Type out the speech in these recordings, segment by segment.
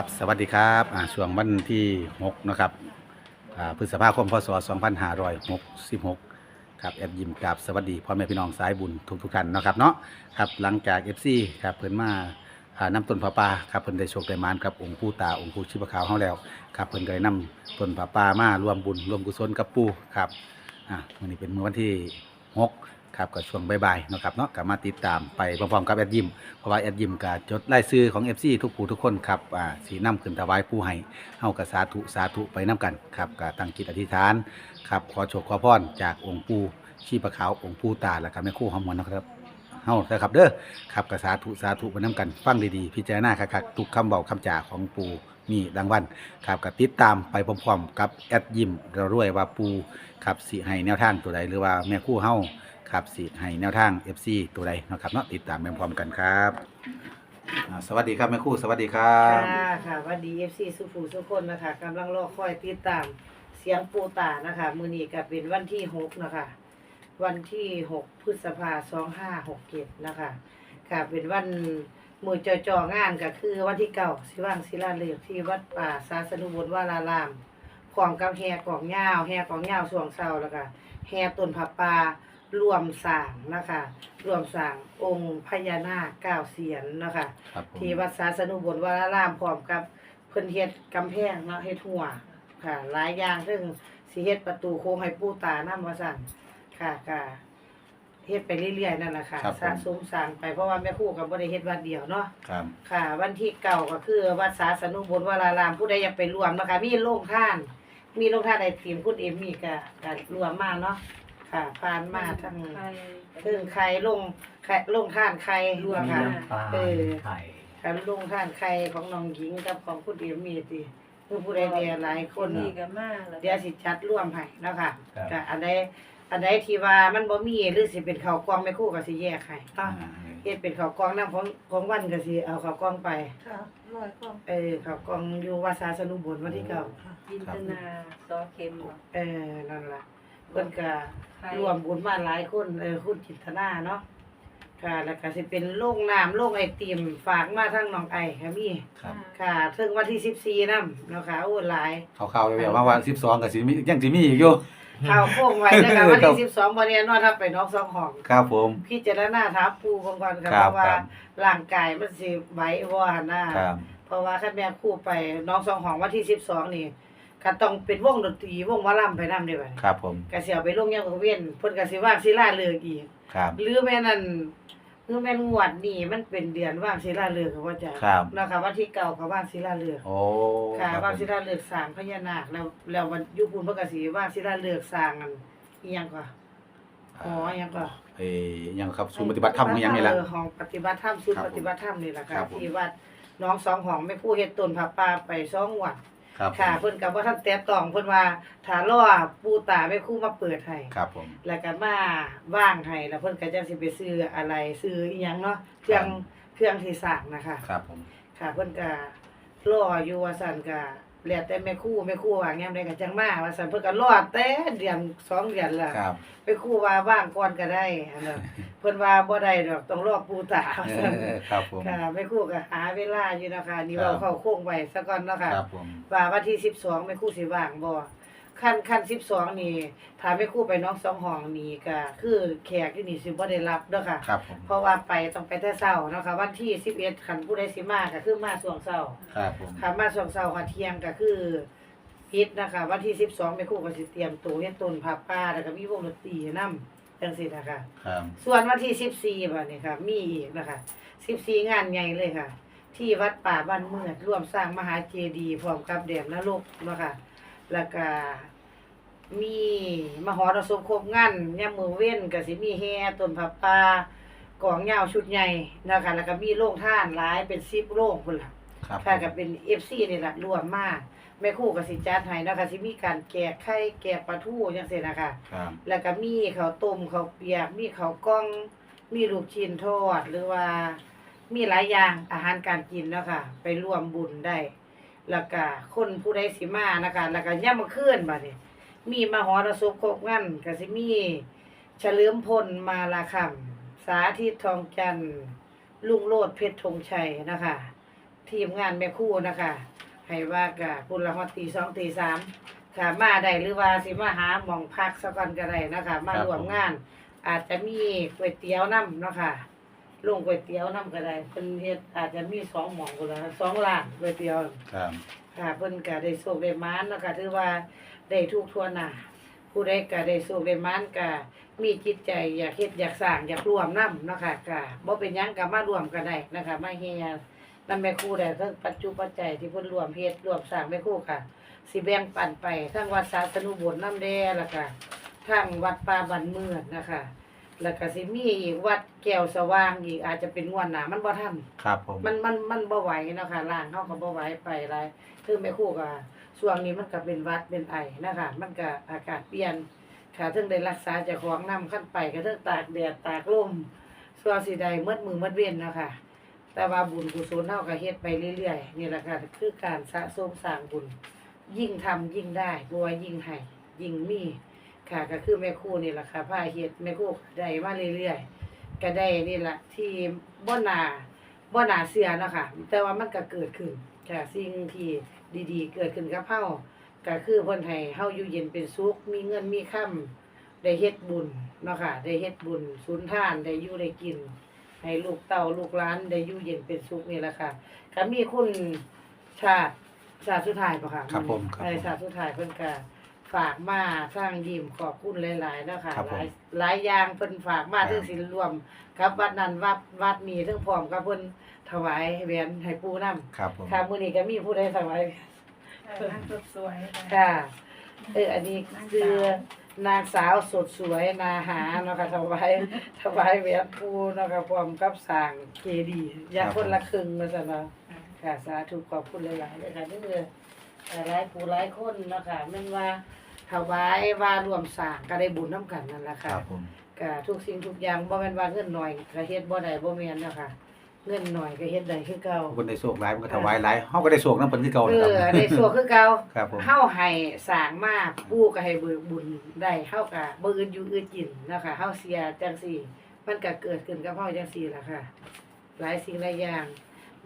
ครับสวัสดีครับอ่าช่วงวันที่6นะครับอ่าพฤษภาคมพศ2566ครับแอดยิมกับสวัสดีพ่อแม่พี่น้องสายบุญทุกทุกๆท่านเนาะครับเนาะครับหลังจาก FC ครับเพิ่นมาหาน้ำต้นผาป่าครับเพิ่นได้โชคได้หมานกับองค์ปู่ตาองค์ปู่ชิบะขาวเฮาแล้วครับเพิ่นก็ได้นำต้นผาป่ามารวมบุญรวมกุศลกับปู่ครับอ่ามื้อนี้เป็นมื้อวันที่6 ครับก็ช่วงบ่ายๆนะครับเนาะก็มาติดตามไปพร้อมๆกับแอดยิมเพราะว่าแอดยิมก็จดรายชื่อของ FC ทุกผู้ทุกคนครับอ่าสีน้ำขึ้นถวายผู้ให้เฮากับสาธุสาธุไปน้ำกันครับก็ตั้งจิตอธิษฐานครับขอโชคขอพรจากองค์ปู่ชีพะขาวองค์ปู่ตาและก็แม่คู่หอมมวนนะครับเฮานะครับเด้อครับก็สาธุสาธุไปน้ำกันฟังดีๆพิจารณาคักๆทุกคำเบาคำจ่าของปู่มีรางวัลครับก็ติดตามไปพร้อมๆกับแอดยิมเราด้วยว่าปู่ครับสิให้แนวทางตัวใดหรือว่าแม่คู่เฮา ครับสิให้แนวทาง FC ตัวใดเนาะครับเนาะติดตามไปพร้อมกันครับอ่าสวัสดีครับแม่คู่สวัสดีครับ ค่ะค่ะหวันดีเอฟซีสุฟูสุคนนะคะกำลังรอคอยติดตามเสียงปูตานะคะ มือนี้ก็เป็นวันที่หกนะคะ วันที่หกพฤษภาสองห้าหกเจ็ดนะคะค่ะเป็นวันมือจอจองานก็คือวันที่เก่าสิว่างศิลาเลือกที่วัดป่าสาสนุบุญวารารามของกับแห่กองยาวแห่กองยาวสวงเศร้าแล้วก็แหต้นผับปลา รวมสร้างนะคะรวมสร้างองค์พญานาคเก้าเสียนนะคะครับผมที่วัดสาสนุบลวรารามพร้อมกับเพิ่นเฮ็ดกำแพงเนาะเฮ็ดหัวค่ะ หลายอย่างซึ่งสิเฮ็ดประตูโค้งให้ปู่ตานำว่าซั่นค่ะค่ะเฮ็ดไปเรื่อยๆนั่นแหละค่ะครับผม สะสมสร้างไปเพราะว่าแม่ครูก็บ่ได้เฮ็ดวัดเดียวเนาะ ครับ ค่ะ วันที่เก่าก็คือวัดสาสนุบลวรารามผู้ใดอยากไปร่วมนะคะมีโรงทาน มีโรงทานไอติมคุณเอมมี่ก็ก็ร่วมมาเนาะ ค่ะผ่านมาทั้งถึงใครลงใครลงทานใครรวมค่ะ น้ำปลาเออ ไข่การลงท่านใครของน้องหญิงกับของคุณเดียมีติคือผู้ใดเดียหลายคนนี่ก็มาแล้วเดี๋ยวสิจัดร่วมให้เนาะค่ะครับก็อันใดอันใดที่ว่ามันบ่มีหรือสิเป็นข้าวกล้องแม่ครู่ก็สิแยกให้อ่าเนาะเฮ็ดเป็นข้าวกล้องนํของของวันก็สิเอาข้าวกล้องไป ค่ะร้อยกล่องเออข้าวกล้องอยู่วัดสาสนุบุญวันที่เก้าจินตนาซอเค็มเออนั่นล่ะ เพิ่นก็ไข่รวมบุญมาหลายคนเออคุณจิตนาเนาะค่ะ แล้วก็สิเป็นโรงน้ำโรงไอติมฝากมาทั้งน้องไอ้ค่ะมีครับ ค่ะถึงวันที่สิบสี่นำเนาะค่ะโอ้หลาย เขาเข้าไปแบบว่าวันสิบสองกับสิมียังสิมีอีกอยู่ ข่าวโค้งไว้นะคะวันที่สิบสองวันนี้นอนทับไปน้องสองห้องครับผม พี่เจารณาทับปูก่อนค่ะครัเพบราะว่าครับ ร่างกายมันสิไหวบ่หั่นน่ะครับ เพราะว่าคันแม่คู่ไปน้องสองห้องวันที่สิบสองนี่ ก็ต้องเป็นวงดนตรีวงหมอลำไปนำได้บัดนี้ครับผมก็สิเอาไปลงยังกเว้นเพิ่นก็สิว่างศิลาฤกษ์อีกครับหรือแม่นั่นคือแม่นงวดนี้มันเป็นเดือนว่างศิลาฤกษ์ค่ะว่าจะครับเนาะค่ะวันที่เก่าก็ว่างศิลาฤกษ์โอ้ค่ะรับว่างผมศิลาฤกษ์สร้างพญานาคแล้วแล้ววันอยุพุนพระกษีว่างศิลาฤกษ์สร้างอันอีหยังก็อ๋ออีหยังก็เอ้ยยังครับศูนย์ปฏิบัติธรรมของยังนี่ล่ะเออของปฏิบัติธรรมศูนครัย์บปฏิบัติธรรมนี่แหละครัค่ะบผมที่วัดน้องสองห้องแม่ครู่เฮ็ดต้นผักป่าไปสองวัด ครับค่ะเพิ่นก็บ่ทันแตะต้องเพิ่นว่าถ้ารอปู่ตาแม่ครู่มาเปิดให้ครับผม แล้วก็มาว่างให้แล้วเพิ่นก็จังสิไปซื้ออะไรซื้ออีหยังเนาะเครื่องเครื่องที่สร้างนะคะ ครับผม ค่ะเพิ่นก็รออยู่ว่าซั่นก็ แล้วแต่แม่ครูแม่ครูว่างยามใดก็จังมาว่าซั่นเพิ่นก็รอแต่เดือนสองเดือนละครับ แม่ครูว่าว่างก่อนก็ได้อันนั้นเพิ่นว่าบ่ได้ดอกต้องรอปู่ตาว่าเอซั่นอครับผม ค่ะแม่ครูก็หาเวลาอยู่นะคะนี่ครัเราบเข้าโค้งไว้ซะก่อนเนาะค่ะครับผม ว่าวันที่12แม่ครูสิว่างบ่ ขั้นขั้น12นี่ถ้าแม่ครูไปน้องสองห้องนี่ก็คือแขกที่นี่สิบ่ได้รับเด้อค่ะ ครับผมเพราะว่าไปต้องไปแต่เช้าเนาะค่ะวันที่11คันผู้ใดสิมาก็คือมาช่วงเช้าครับผมค่ะมาช่วงเช้าค่ะเที่ยงก็คือพิษนะคะ วันที่12แม่ครูก็สิเตรียมตัวเฮ็ดต้นผักป่าแล้วก็มีวงดนตรีนำจังซี่นะคะ ครับส่วนวันที่14บัดนี้ค่ะ มีอีกนะคะ14งานใหญ่เลยค่ะ ที่วัดป่าบ้านเมือดร่วมสร้างมหาเจดีย์พร้อมกับแดมนรกเนาะค่ะแล้วก็ มีมหรสพครบงานยามมื้อเว้นก็สิมีแห่ต้นผักป่ากองยาวชุดใหญ่นะคะแล้วก็มีโรงทานหลายเป็น10โรงพุ่นล่ะครับค่ะก็เป็น FC นี่แหละรวมมาแม่ครู่ก็สิจัดให้เนาะคะสิมีการแกะไข่แกะปลาทูจังซี่นะคะ ครับแล้วก็มีข้าวต้มข้าวเปียก มีข้าวกล้อง มีลูกชิ้นทอด หรือว่ามีหลายอย่างอาหารการกินเนาะค่ะ ไปร่วมบุญได้ แล้วก็คนผู้ใดสิมานะคะ แล้วก็ย่ามมื้อคืนบัดนี้ มีมหรสพครบงานก็สิมีเฉลิมพลมาลาคำสาธิตทองจันทร์ลุงโลดเพชรธงชัยนะคะ ทีมงานแม่ครู่นะคะให้ว่ากะพุ่นละฮอดตีสองตีสามค่ะมาได้หรือว่าสิมาหาหมองพักสักก่อนก็ได้นะคะ มาร่วมงาน อาจจะมีก๋วยเตี๋ยวน้ำเนาะค่ะลงก๋วยเตี๋ยวน้ำก็ได้เพิ่นเฮ็ดอาจจะมีสองหม่องก็แล้วสองร้านก๋วยเตี๋ยว ครับ ค่ะเพิ่นก็ได้โชคได้หมานเนาะค่ะถือว่า ได้ทุกทั่วหน้าผู้ใดก็ได้โชคได้หมานก็มีจิตใจอยากเฮ็ดอยากสร้างอยากร่วมนำเนาะค่ะก็บ่เป็นหยังก็มาร่วมกันได้นะคะมาเฮียนำแม่ครูได้ทั้งปัจจุปัจจัยที่เพิ่นร่วมเฮ็ดร่วมสร้างแม่ครูค่ะสิแบ่งปันไปทั้งวัดศาสนุบลน้ำแดแล้วก็ทั้งวัดป่าบันเมือดนะคะแล้วก็สิมีอีกวัดแก้วสว่างอีกอาจจะเป็นงวดหน้ามันบ่ทันครับผมมันมันมันบ่ไหวเนาะค่ะร่างเขาก็บ่ไหวไปหลายคือแม่ครูก็ ช่วงนี้มันก็เป็นวัดเป็นไอนะคะมันก็อากาศเปลี่ยนค่ะถึงได้รักษาจ้าของนำขั้นไปก็ถึงตากแดดตากลมส่วนสิได้หมดมือหมดเว้นนะค่ะแต่ว่าบุญกุศลเฮาก็เฮ็ดไปเรื่อยๆนี่แหละค่ะคือการสะสมสร้างบุญ ยิ่งทำยิ่งได้รวยยิ่งให้ยิ่งมีค่ะก็คือแม่ครูนี่แหละค่ะพาเฮ็ดแม่ครูก็ได้มาเรื่อยๆก็ได้นี่แหละที่บ่นาบ่นาเชื่อเนะคะแต่ว่ามันก็เกิดขึ้นค่ะสิ่งที่ ดีๆ เกิดขึ้นกับเฮาก็คือเพิ่นให้เฮาอยู่เย็นเป็นสุขมีเงินมีค่ำได้เฮ็ดบุญเนาะค่ะได้เฮ็ดบุญสุนทานได้อยู่ได้กิน ให้ลูกเต้าลูกหลานได้อยู่เย็นเป็นสุขนี่แหละค่ะก็มีคุณชาติชาติสุดท้ายบ่ค่ะครับผมครับผม เออชาติสุดท้ายเพิ่นก็ฝากมาสร้างยิ้มขอบคุณหลายๆเนาะค่ะครับหผม ลายหลายอย่างเพิ่นฝากมาครับถึงสิรวมครับวัดนั้นวัดวัดนี้ทั้งพร้อมกับเพิ่น ถวายแหวนให้ปู่นำครับผม ค่ะมื้อนี้ก็มีผู้ใดถวายนั่งสวยๆค่ะ เอออันนี้คือนางสาวสดสวยนาหาเนาะค่ะถวายถวายแหวนปู่เนาะค่ะพร้อมกับสร้างเจดีย์อย่าคนละครึ่งว่าซั่นเนาะ ค่ะสาธุขอบคุณหลายๆเลยค่ะนี่คือหลายผู้หลายคนเนาะค่ะแม่นว่าถวายว่ารวมสร้างก็ได้บุญนํกันนั่นล่ะคค่ะรับผม ก็ทุกสิ่งทุกอย่างบ่แม่นว่าเงินน้อยก็เฮ็ดบ่ได้บ่แม่นเนาะค่ะ เงินน้อยก็เฮ็ดได้คือเก่าคนได้โชคหลายมันก็ถวายหลายเฮาก็ได้โชคนำเพิ่นคือเก่าเอนะครับ อได้สัวคือเก่าครับผม เฮาให้สร้างมาปู่ก็ให้เบิกบุญได้เฮาก็บ่อื่นอยู่อื่นกินเนาะค่ะเฮาเสียจังซี่ มันก็เกิดขึ้นกับเฮาจังซี่ล่ะค่ะ หลายสิ่งหลายอย่าง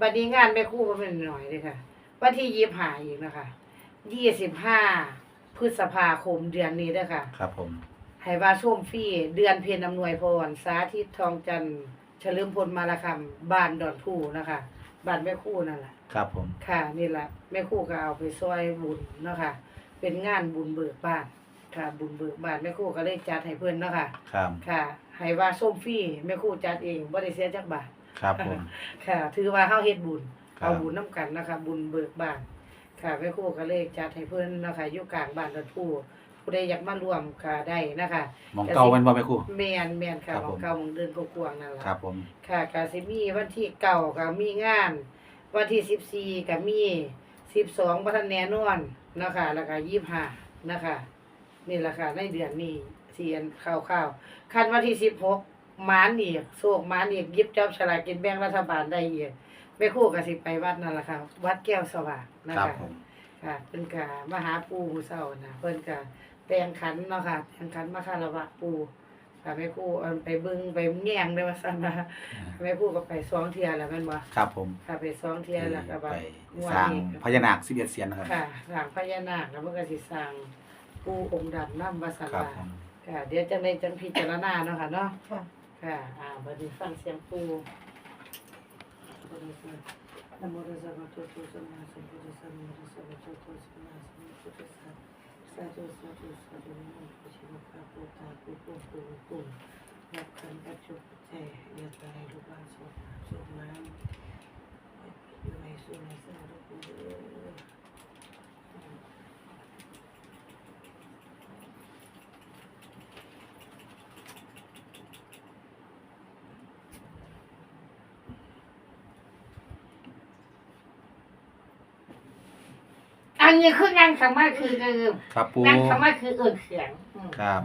บัดนี้งานแม่ครูบ่แม่นน้อยเด้ค่ะ วันที่25อีกนะคะ25พฤษภาคมเดือนนี้เด้อค่ะ ครับผมให้ว่าช่วงฟรีเดือนเพ็ญอำนวยพร สาธิตทองจันทร์ เฉลิมพลมาละคำบ้านดอนผู้นะคะบ้านแม่คู่นั่นแหละครับผม ค่ะ นี่แหละแม่คู่ก็เอาไปซอยบุญเนาะค่ะ เป็นงานบุญเบิกบ้านค่ะ บุญเบิกบ้านแม่คู่ก็เลยจัดให้เพิ่นเนาะค่ะ ครับ ค่ะให้ว่าส้มฟรีแม่คู่จัดเองบ่ได้เสียจักบาท ครับผม ค่ะ ถือว่าเฮาเฮ็ดบุญ ครับ เอาบุญนํกันนะคะ บุญเบิกบ้าน ค่ะแม่ครูก็เลยจัดให้เพิ่นนะคะอยู่กลางบ้านดอนผู้ ผู้ใดอยากมาร่วมก็ได้นะคะหมองเก่าแม่นบ่แม่ครู แม่นแม่นค่ะครับขผองมเก่าของเดินกวางๆนั่นล่ะครับผมค่ะก็สิมีวันที่เก่าก็มีงาน วันที่14ก็มี12บ่ทันแน่นอนเนาะคะแล้วก็25นะคะนี่ล่ะค่ะในเดือนนี้เสียนคร่าวๆคันวันที่16หมานอีกโชคหมานอีกหยิบจับฉลากกินแบ่งรัฐบาลได้อีกแม่ครูก็สิไปวัดนั่นล่ะค่ะวัดแก้วสว่างนะครับคะผม ค่ะเพิ่นก็มาหาปู่มื้อเช้านะเพิ่นก็ แต่งขันเนาะค่ะ แต่งขันมาคารวะปู่ค่ะแม่ครูเอาไปเบิ่งไปแย่งได้ว่าซั่นนะแม่ครูก็ไปสองเที่ยแล้วแม่นบ่ครับผมค่ะไปสองเที่ยแล้วก็ไปว่าสร้างนี้พญานาค11เสียนนะครับ ค่ะสร้างพญานาคแล้วมันก็สิสร้างปู่องค์ดำนำว่าซั่นครับว่าผมค่ะ เดี๋ยวจังได๋จังพิจารณาเนาะค่ะเนาะ ค่ะ ค่ะ อ่าบัดนี้ฟังเสียงปู่นะโมตัสสะภะคะวะโตอะระหะโตสัมมาสัมพุทธัสสะนะโมตัสสะภะคะวะโตสัมมาสัมพุทธัสสะ สาธุสาธุสาธุนะโมพุทธิวะคาปูตาปูปูปูปูรับขันปัจจุปัจจัยเรียกไปลูกบ้านสวดสวดน้ำอยู่ในสุในสาธุปูเด้ออั นนี้คือนั่งสมาธิคือครับปูนั่งสมาธิคือเอื่นเสียงอืมครับ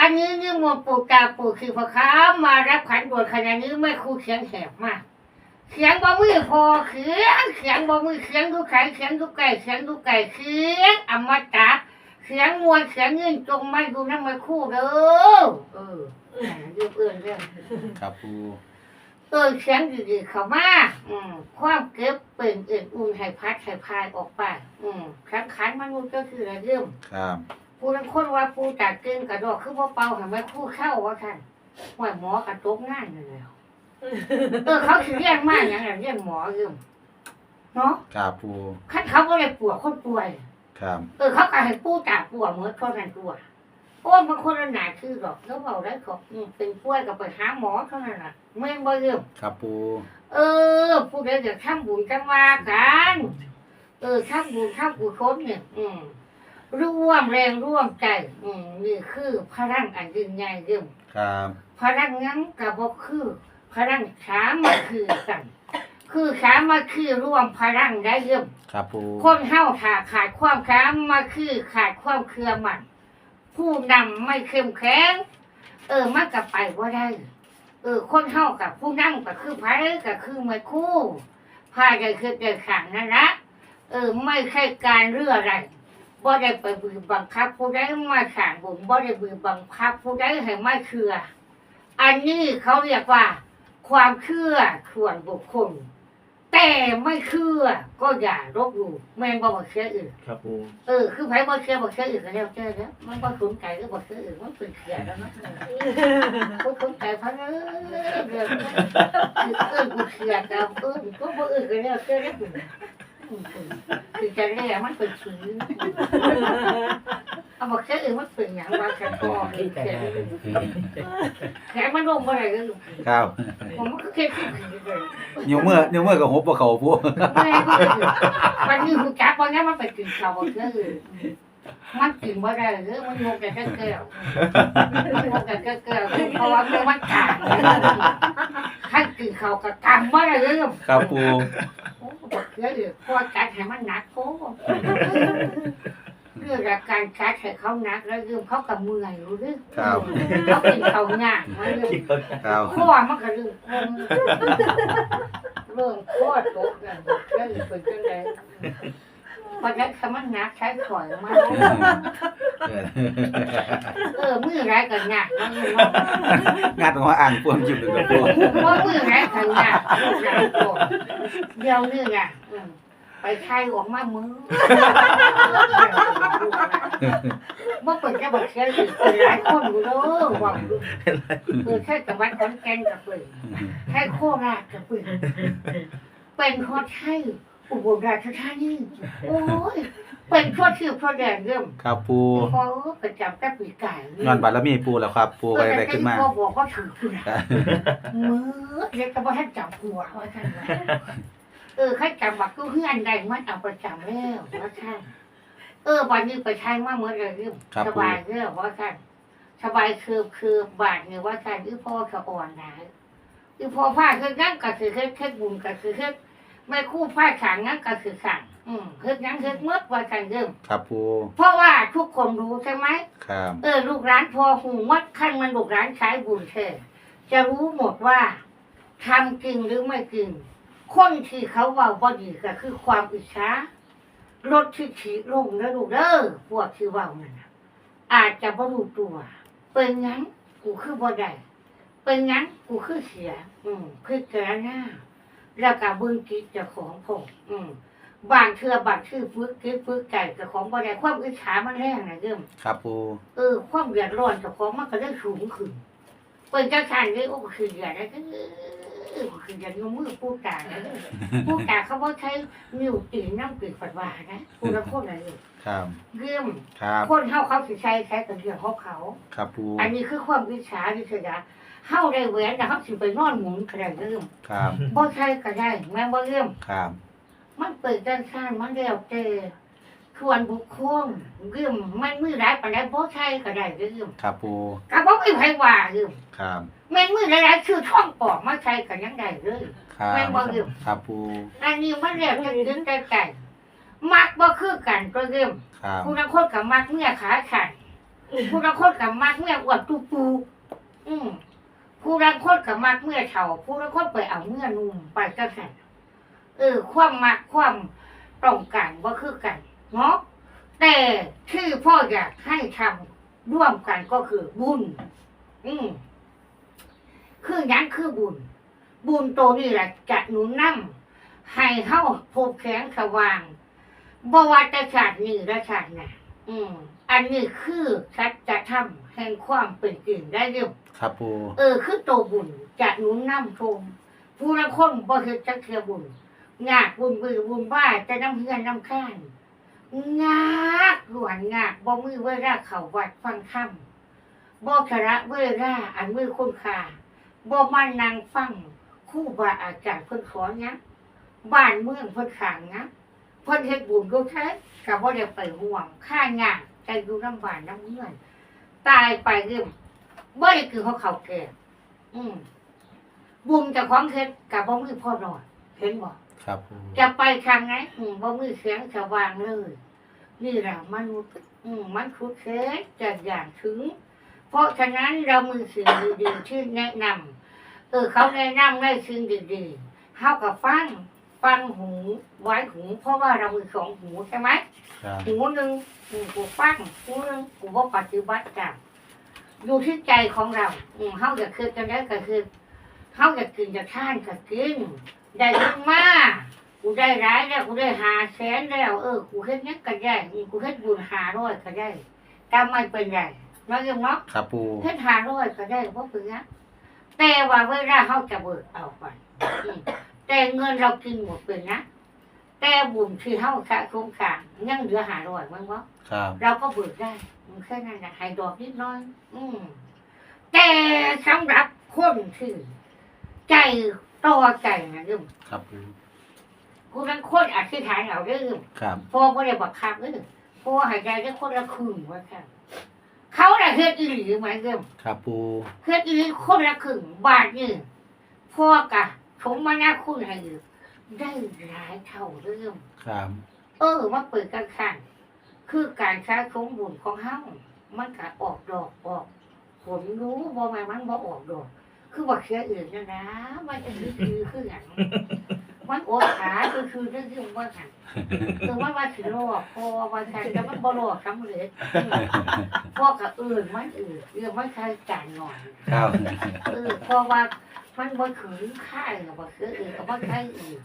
อันนี้นี่มวลปู่ตาปู่คือพระค้ามารับขันบวชขณะนี้ไม่คู่เขียงแหบมากเขียงบ่มือพอเขียงเขียงบ่มือเขียงดูไข่เขียงดูไก่เขียงดูไก่เขียงอมตะเขียงมวลเขียงเงินจงไม่ดูนั่งไม่คู่เด้อเออเออเรื่องเอื่นเรื่องครับปู เออเสียงดีๆเข้ามาอืมความเก็บเป็นอื่นอุ่นให้พัดให้พายออกไปอืมขันขันมนุษย์ก็คืออะไรเรื่องครับ ผู้นั้นคนว่าผู้จัดเกินกระดอกคือว่าเป่าทำไมคู่เข้าว่าท่านว่าหมอกระตกงานนั่นแหล้วเออเขาคือเรียกมากอย่างนั้นเรียกหมอเรื่องเนาะครับปูขั้นเขาก็เลยปวดคนป่วย ครับ เออเขาก็ให้ปูจ่าปวดเหมือนเท่านั้นตัวโอ้บางคนมันหนาคือดอกแล้วเบาได้ก็อืมเป็นป่วยก็ไปหาหมอเท่านั้นน่ะไม่บ่เรื่อง ครับปูเออผู้ใดจะทำบุญกันว่ากัน เออทำบุญทำกุศลเนี่ยอืมร่วมแรงร่วมใจ อืมนี่คือพลังอันยิ่งใหญ่เรื่องครับพลังงั้นกับบอกคือพลังสามัคคือกัน คือสามัคคือร่วมพลังได้เรื่องครับปูคนเฮาขาขาดความสามัคคือขาดความเครือมัน ผู้นำไม่เข้มแข็งเออมันกับไปว่าได้ เออ คนเฮากับผู้นั่งก็คือไผก็คือไม่คู่พาใจคือใจขังนั่นละเออ ไม่ใช่การเรื่องอะไรบ่ได้ไปบือบังคับผู้ใดมาขางบุญบ่ได้บือบังคับผู้ใดให้ไม่เชื่อ อันนี้เขาเรียกว่า ความเชื่อส่วนบุคคล แต่ไม่เชื่อก็อย่าลบหลู่แม่นบ่มาเชื่ออื่นครับปูเออคือไผบ่เชื่อบ่เชื่ออื่นก็แล้วเจ้าแล้วมันบ่สนใจก็บ่เชื่ออื่นมันเป็นเชื่อแล้วเนาะบ่สนใจพันเออเดี๋ยวเออกูเชื่อกับเออก็บ่อื่นก็แล้วเจ้าแล้วคือจะแร่มันเป็นผี เอาบ่เชื่ออื่นมันเป็นหยังว่ากันพ่อเชื่อแขนมันลงบ่ได้เลยครับผมมันก็แค่คือผีเลยนิ้วมือนิ้วมือกับหัวปลาเขาปูไม่ก็คือมันคือหูจักวันนี้มันไปกินข้าวก็คือมันกินบ่ได้หรือมันงงแต่แค่แก้วมันงงแต่แค่แก้วเพราะว่ามันกางถ้ากินข้าวก็กางบ่ได้เลยครับปูโอ้บอกเยอะเลยพอจัดให้มันหนักโอ้เรื่องการจัดให้เขาหนัก แล้วเรื่องเขากับมืออยู่หรือครับเขากินข้าวง่ายมันเรื่องครับข้อมันก็เรื่องคงเรื่องข้อตกกันเรื่องเป็นจังไดพอได้คำมันหนักใช้ถอยมาเออมือไรกันหนักมันงานของอ่างปูจิ้มถึงกับปูว่ามือไรกันหนักเดียวนี่ไง ไปใช้ออกมามือเมื่อเปิดจะบอกเชื่อเป็นหลายคนอยู่เด้อหวังดูเออแค่จังหวัดขอนแก่นกับเปิดแค่โคราชกับปืนเป็นเพราะใช่อุบลราชธานีโอ้ยเป็นเพราะชื่อเพราะแดงเริ่มครับปูพอประจำแต่ปีไก่ย้อนบารมีปูแล้วครับ ปูก็ได้ขึ้นมาพอบอกว่าถือคุณมือเรียกว่าท่านจับหัวว่าท่านว่า เออข้าจับบักกู้เฮือนใดมันเอาประจำแล้วว่าท่านเออวันนี้ไปใช้มาเมื่อไรเริ่มครับสบายเรื่องว่าท่านสบายคือคือบาทเนี่ยว่าท่านอือพ่อเขาอ่อนนะคือพอผ้าคืองั้นก็คือเฮ็ดเฮ็ดบุญก็คือเฮ็ดไม่คู่ผ้าขังงั้นก็คือขังอืมเฮ็ดงั้นเฮ็ดเมื่อว่ากันเริ่มครับปูเพราะว่าทุกคนรู้ใช่ไหมครับเออลูกร้านพอหูวัดขั้นมันลูกร้านใช้บุญเธอจะรู้หมดว่าทำจริงหรือไม่จริง คนที่เขาเว่าบ่ดีก็คือความอิจฉารถที่ฉีลงนะลูกเด้อพวกที่เว่านั่นน่ะอาจจะบ่รู้ตัว เป็นงั้นกูคือบ่ได้เป็นงั้นกูคือเสีย อืมคือเจรหน้าแล้วก็เบึงกิจเจ้าของผมอืมบางเทือบางชื่อฝึกคิดฝึกใจเจ้าของบ่ได้ความอิจฉามันแรงนะเริ่มครับปูเออความเดือดร้อนเจ้าของมันก็ได้สูงขึ้นเป็นเจ้าชายเลยโอ้คือเดือดนะก็เออคืออย่างมือปูตานะปูตาเขาบ่ใช้นิ้วตีน้ำตีฝัดว่านะปูละคนอะไรครับ เรื่องครับ คนเฮาเขาสิใช้ใช้กับเรื่องของเขา ครับปูอันนี้คือความวิชาวิทยาเฮาได้แหวนแต่เฮาสิไปนอนหมุนก็ได้เรื่องครับบ่ใช่ก็ได้แม่นบ่เรื่องครับ มันเปิดกันข้างมันแล้วแต่ ควรบุคคลเรื่องมันมือร้ายปานใดบ่ใช่ก็ได้เรื่องครับปูก็บ่มีไผว่าเรื่องครับแม่นมือร้ายๆคือท่องปอกมาใช้กันยังได้เลยครับแม่นบ่เรื่องครับปูอันนี้มันแล้วแต่ถึงใจใจมักบ่คือกันก็เรื่องครับผู้ละคนกับมักเมื่อขาขันผู้ละคนกับมักเมื่ออวดตูปูอืมผู้ละคนกับมักเมื่อเฒ่าผู้ละคนไปเอาเมื่อนุ่มไปจังซั่นเออ ความมักความต้องการบ่คือกัน เนาะแต่ที่พ่ออยากให้ทำร่วมกันก็คือบุญ อืมคือหยังคือบุญ บุญโตนี่แหละจะหนุนนำให้เฮาพบแข็งสว่างบ่ว่าแต่ชาตินี้และชาติหน้าอืม อันนี้คือสัจธรรมแห่งความเป็นจริงได้เร็วครับปูเออ คือโตบุญจะหนุนนำชมผู้ละคนบ่เฮ็ดจักเทื่อบุญงากบุญบือบุญบ้าแต่น้ำเฮือนน้ำข้าน งากหลวนงากบ่มือเวลาเข้าวัดฟังธรรมบ่ชระเวลาอันมือคุณค่าบ่มานั่งฟังครูบาอาจารย์เพิ่นสอนหยังบ้านเมืองเพิ่นขางหยังเพิ่นเฮ็ดบุญก็ใช้ก็บ่ได้ไปห่วงค่างากใจอยู่น้ำบ้านน้ำเมืองตายไปเรื่องบ่ได้คือเขาเขาแก่อืมบุญจากของเพชรกับบ่มือพ่อรอดเห็นบ่ครับปูจะไปทางไหนอืมบ่มือเสียงสว่างเลย นี่แหละมนุษย์อืมมันคุดเคสจะอย่างถึง เพราะฉะนั้นเรามือสิ่งดีๆที่แนะนำเออเขาแนะนำในสิ่งดีๆเฮากับฟังฟังหูไว้หู เพราะว่าเรามือสองหูใช่ไหมครับหูหนึ่งอืมกูฟังหูหนึ่งกูว่าปฏิบัติจ้ะอยู่ที่ใจของเราอืมเขาจะคือกันได้ก็คือเขาจะกินจะท่านก็กินได้เงินมากู ได้ร้ายแล้วกูได้หาแสนแล้วเออกูเฮ็ดเนี้ยก็ได้อืมกูเฮ็ดบุญหาร้อยก็ได้กำไม่เป็นไรน้อยยังเนาะครับปูเฮ็ดหาร้อยก็ได้เพราะเป็นเนี้ยแต่ว่าเวลาเขาจะเบิกเอาไปอืมแต่เงินเรากินหมดเป็นนะแต่บุญที่เฮาสะสมขายังเหลือหาร้อยมั้งวะครับเราก็เบิกได้อืมแค่นั้นแหละให้ดอกนิดน้อย อืมแต่สำหรับคนที่ใจต่อใจนะเรื่องครับ ปูคุณนั้นคนอธิษฐานเอาเรื่องครับพอไม่ได้บังคับเรื่องพอหายใจได้คนละครึ่งว่าค่ะเขาน่ะเฮ็ดอีหลีไหมเรื่องครับปูเฮ็ดอีหลีคนละครึ่งบาทนี่พ่อกะสมมานาคุณให้อยู่ได้หลายเท่าเรื่องครับ เออมาเปิดกันขันคือการใช้สมบุญของเฮามันก็ออกดอกออกผลรู้บ่แม่นมันบ่ออกดอก คือว่าเสียอื่นนะนะมันจะคือคือคือหยัง มันโอดขาคือคือเรื่องที่มันว่าหันคือว่าว่าสิรอพอว่าใช่แต่มันบ่รอสำเร็จพ่อกับอื่นมันอื่นเรื่องมันใช้จานหน่อยครับเออเพราะว่ามันบ่ถึงค่ายหรอกว่าคืออื่นก็บ่ใช่อื่น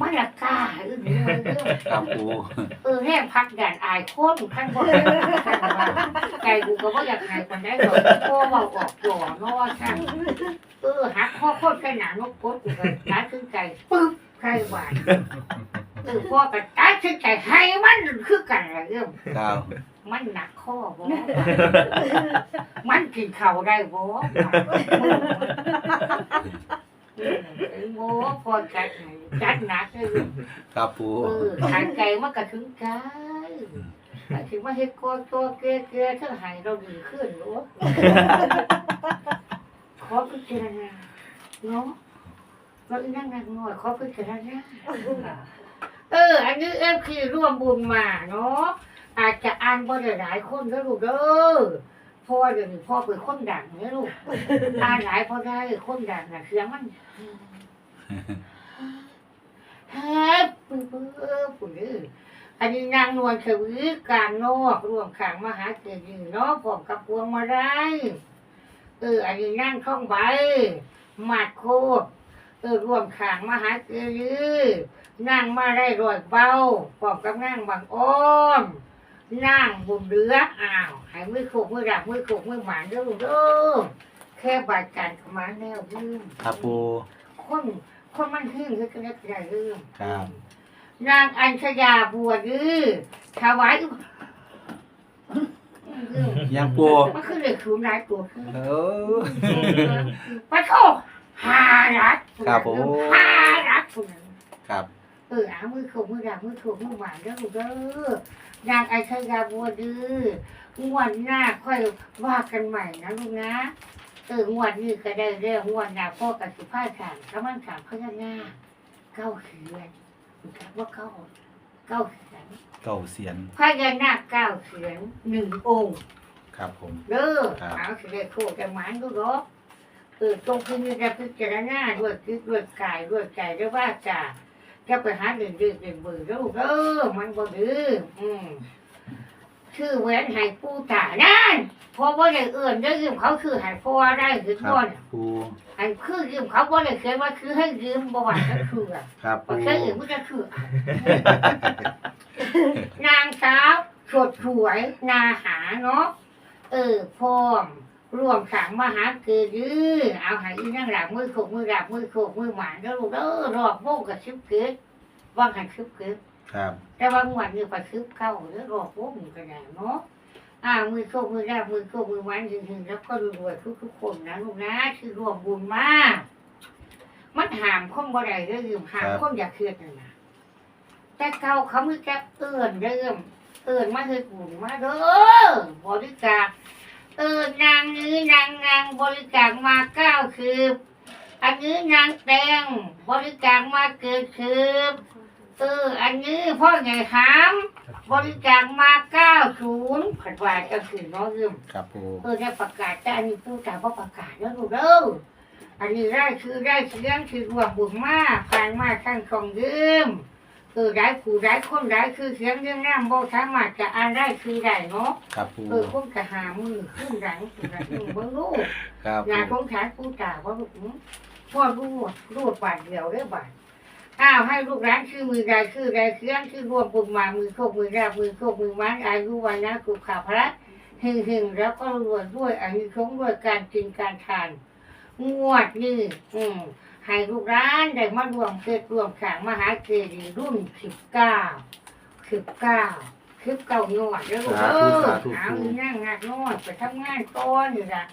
มันละกล้าอื่นมันเรื่องครับปูเออแห่พักแดดอายโคนขั้นบนใจกูก็ว่าอยากหายคนได้หรอกเพราะว่าออกหล่อเนาะว่าช่างเออหักข้อโคตรขนาดนกโคตรกูก็ตัดสินใจปึ๊บ ใครหวานเออพ่อก็ตัดสินใจให้มันคือกันอะไรเรื่องครับมันหนักข้อบ่มันกินข้าวได้บ่เออไอ้โม่พอจัดให้จัดหนักเลยเรื่องครับปูเออหายใจมันก็ถึงใจหมายถึงว่าเฮ็ดกอตัวเกลือเกลือเท่าหายเราดีขึ้นหรือขอพิจารณาเนาะเราอีนั่งนั่งน้อยขอพิจารณาเออ อันนี้เอฟคือร่วมบุญมาเนาะอาจจะอ่านบ่ได้หลายคนเด้อลูกเด้อเพราะว่าเดี๋ยวนี้พ่อเป็นคนดังเนี่ยลูกอ่านหลายพอได้คนดังน่ะเสียงมันแฮปปี้เบิร์ดปุ่นเด้ออันนี้นางนวลชวีกลางนอกรวมขังมหาเจดีย์เนาะพร้อมกับพวงมาได้เอออันนี้นั่งท่องใบหมัดโคตร เออรวมขังมหาเจดีย์นั่งมาได้รอยเบาพร้อมกับนั่งบางอ้อมนั่งบุญเรืออ้าวให้มือโขกมือดักมือโขกมือหมานเด้อลูกเด้อแค่บาดการขมาแนวยืมครับปูคนคนมันหึ่งคือกันได้ใจเรื่องครับนางอัญชยาบัวดื้อถวายอื้อยังปูมันคือเด็กสูงหลายตัวคือเออพระโชค หารักครับผม หารักคนนั้นครับ เอออามือขบมือดักมือถูกมือหวานเด้อลูกเด้อนางอัญชยาบัวดื้องวดหน้าค่อยว่ากันใหม่นะลูกนะ เอองวดนี้ก็ได้เรื่องงวดหน้าพ่อกับสิพาถามถ้ามันถามเพื่อนหน้าเก้าเขียนว่าเก้าเก้าเขียนเก่าเสียนพญานาคเก้าเขียนหนึ่งองค์ ครับผม เด้อครับ เอาสิได้โคจะหมานดูหรอกเออตรงที่มีแต่พิจารณาด้วยคิดด้วยกายด้วยใจด้วยว่าจะจะไปหาเดินดื้อเดินเบื่อแล้วลูกเด้อมันบ่ดื้ออืมชื่อแหวนให้ปูตานั่นเพราะว่าได้เอื่นได้ยืมเขาคือให้พ่อได้คือครับพ่อน่ะปูอันคือยืมเขาบ่ได้เขียนว่าคือให้ยืมบ่ว่าก็คืออะครับบ่ปูเคยอื่นมันก็คืออะนางสาวสดสวยนาหาเนาะเออพร้อม ร่วมขังมหาเกิดยื้อเอาให้อีนั่งหลังมือโขกมือหลับมือโขกมือหมานแล้วลูกเด้อรอบโมกกับชิบเกิดว่าหันชิบเกิดครับ แต่ว่างวดนี้ไปคืบเข้าหรือรอบโมกก็ได้เนาะอ่ามือโคกมือแรกมือโคกมือมันจริงๆแล้วก็รวยๆทุกๆคนนะลูกนะคือรวมบุญมาก มันหามคนบ่ได้เรื่องหามคนอยากเครียดนั่นนะแต่เก่าเขามือจะเอื้อนเริ่มเอื้อนมาคือบุญมาเด้อบริจาค เออนางนี้นางนางบริจาคมาเก้าคืบอันนี้นางแตงบริจาคมาเกิดคืบเอออันนี้พ่อใหญ่หามบริจาคมาเก้าศูนย์ผัดว่าก็คือน้องยืมครับปูเออได้ประกาศแต่อันนี้ผู้จ่าว่าประกาศแล้วลูกเด้ออันนี้ได้คือได้เสียงคือรวมบุญมากผ่านมาทั้งสองยืม เออได้ผู้ได้คนได้คือเสียงเรื่องน้ำบ่สามารถจะอ่านได้คือได้เนาะครับปูเออคงจะหามือขึ้นหลังขึ้นหลังอืมเบิ่งลูกครับงานของฐานผู้จ่าว่าลูกอื้อพ่อรูดรูดบาทเดียวได้อบาทอ้าวให้ลูกร้านชื่อมือใดชื่อใดเครื่องชื่อรวมปุ่มมามือโคกมือแรกมือโคกมือไม้อายุวันนะกุขาพระหึงหึงๆแล้วก็รวยด้วยอายุคงด้วยการกินการทานงวดนี้อืม ให้ลูกร้านได้มารวมเกิดรวมขางมหาเจดีย์รุ่นสิบเก้าสิบเก้าสิบเก้าหน่วยแล้วลูกเออเอาอีนั่งงานน้อยไปทำงานต้อนอยู่ละ